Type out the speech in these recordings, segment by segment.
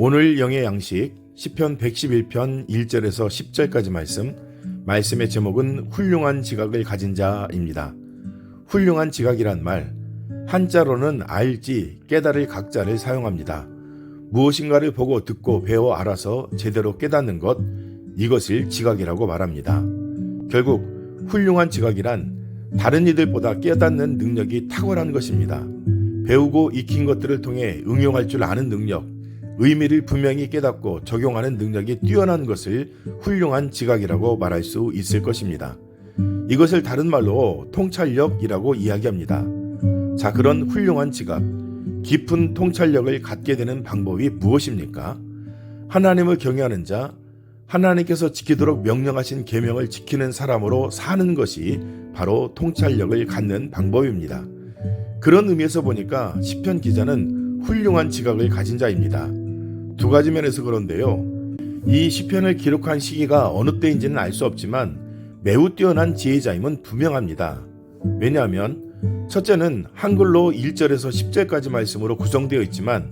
오늘 영의 양식 10편 111편 1절에서 10절까지 말씀 말씀의 제목은 훌륭한 지각을 가진 자입니다. 훌륭한 지각이란 말 한자로는 알지 깨달을 각자를 사용합니다. 무엇인가를 보고 듣고 배워 알아서 제대로 깨닫는 것 이것을 지각이라고 말합니다. 결국 훌륭한 지각이란 다른 이들보다 깨닫는 능력이 탁월한 것입니다. 배우고 익힌 것들을 통해 응용할 줄 아는 능력, 의미를 분명히 깨닫고 적용하는 능력이 뛰어난 것을 훌륭한 지각이라고 말할 수 있을 것입니다. 이것을 다른 말로 통찰력이라고 이야기합니다. 자, 그런 훌륭한 지각, 깊은 통찰력을 갖게 되는 방법이 무엇입니까? 하나님을 경외하는 자, 하나님께서 지키도록 명령하신 계명을 지키는 사람으로 사는 것이 바로 통찰력을 갖는 방법입니다. 그런 의미에서 보니까 시편 기자는 훌륭한 지각을 가진 자입니다. 두 가지 면에서 그런데요. 이 시편을 기록한 시기가 어느 때인지는 알 수 없지만 매우 뛰어난 지혜자임은 분명합니다. 왜냐하면 첫째는 한글로 1절에서 10절까지 말씀으로 구성되어 있지만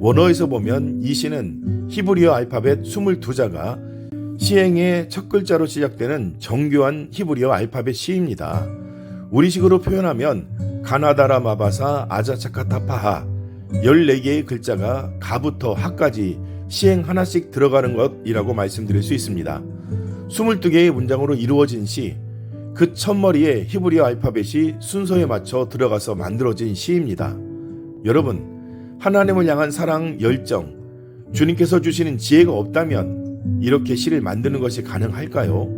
원어에서 보면 이 시는 히브리어 알파벳 22자가 시행의 첫 글자로 시작되는 정교한 히브리어 알파벳 시입니다. 우리식으로 표현하면 가나다라 마바사 아자차카타파하 14개의 글자가 가부터 하까지 시행 하나씩 들어가는 것이라고 말씀드릴 수 있습니다. 22개의 문장으로 이루어진 시, 그 첫머리에 히브리어 알파벳이 순서에 맞춰 들어가서 만들어진 시입니다. 여러분, 하나님을 향한 사랑, 열정, 주님께서 주시는 지혜가 없다면 이렇게 시를 만드는 것이 가능할까요?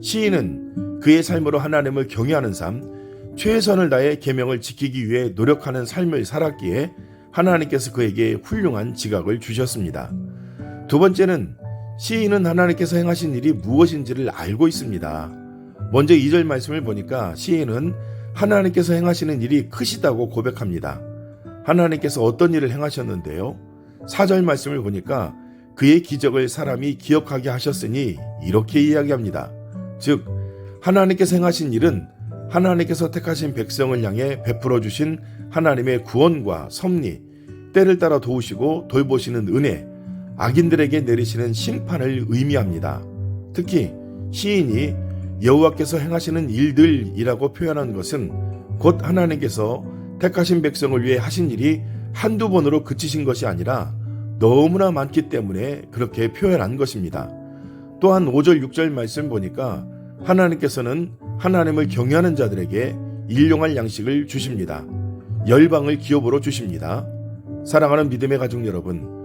시인은 그의 삶으로 하나님을 경외하는 삶, 최선을 다해 계명을 지키기 위해 노력하는 삶을 살았기에 하나님께서 그에게 훌륭한 지각을 주셨습니다. 두 번째는 시인은 하나님께서 행하신 일이 무엇인지를 알고 있습니다. 먼저 2절 말씀을 보니까 시인은 하나님께서 행하시는 일이 크시다고 고백합니다. 하나님께서 어떤 일을 행하셨는데요? 4절 말씀을 보니까 그의 기적을 사람이 기억하게 하셨으니 이렇게 이야기합니다. 즉, 하나님께서 행하신 일은 하나님께서 택하신 백성을 향해 베풀어 주신 하나님의 구원과 섭리, 때를 따라 도우시고 돌보시는 은혜, 악인들에게 내리시는 심판을 의미합니다. 특히 시인이 여호와께서 행하시는 일들이라고 표현한 것은 곧 하나님께서 택하신 백성을 위해 하신 일이 한두 번으로 그치신 것이 아니라 너무나 많기 때문에 그렇게 표현한 것입니다. 또한 5절, 6절 말씀 보니까 하나님께서는 하나님을 경외하는 자들에게 일용할 양식을 주십니다. 열방을 기업으로 주십니다. 사랑하는 믿음의 가족 여러분,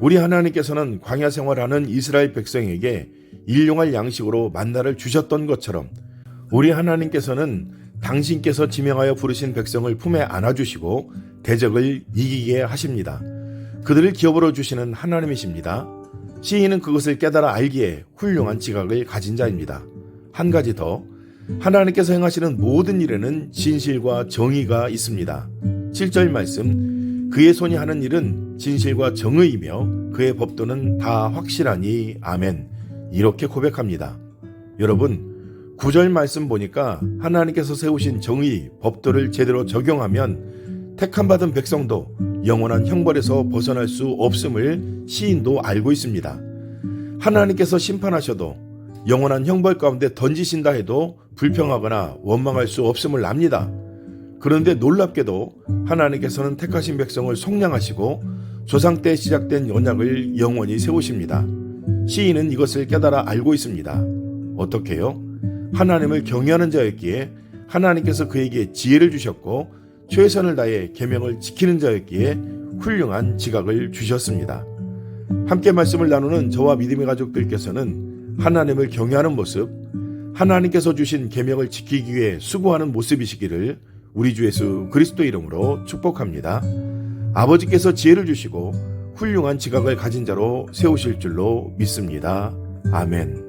우리 하나님께서는 광야 생활하는 이스라엘 백성에게 일용할 양식으로 만나를 주셨던 것처럼 우리 하나님께서는 당신께서 지명하여 부르신 백성을 품에 안아주시고 대적을 이기게 하십니다. 그들을 기업으로 주시는 하나님이십니다. 시인은 그것을 깨달아 알기에 훌륭한 지각을 가진 자입니다. 한 가지 더, 하나님께서 행하시는 모든 일에는 진실과 정의가 있습니다. 7절 말씀, 그의 손이 하는 일은 진실과 정의이며 그의 법도는 다 확실하니 아멘. 이렇게 고백합니다. 여러분, 9절 말씀 보니까 하나님께서 세우신 정의, 법도를 제대로 적용하면 택함받은 백성도 영원한 형벌에서 벗어날 수 없음을 시인도 알고 있습니다. 하나님께서 심판하셔도 영원한 형벌 가운데 던지신다 해도 불평하거나 원망할 수 없음을 압니다. 그런데 놀랍게도 하나님께서는 택하신 백성을 속량하시고 조상 때 시작된 언약을 영원히 세우십니다. 시인은 이것을 깨달아 알고 있습니다. 어떻게요? 하나님을 경외하는 자였기에 하나님께서 그에게 지혜를 주셨고 최선을 다해 계명을 지키는 자였기에 훌륭한 지각을 주셨습니다. 함께 말씀을 나누는 저와 믿음의 가족들께서는 하나님을 경외하는 모습, 하나님께서 주신 계명을 지키기 위해 수고하는 모습이시기를 우리 주 예수 그리스도 이름으로 축복합니다. 아버지께서 지혜를 주시고 훌륭한 지각을 가진 자로 세우실 줄로 믿습니다. 아멘.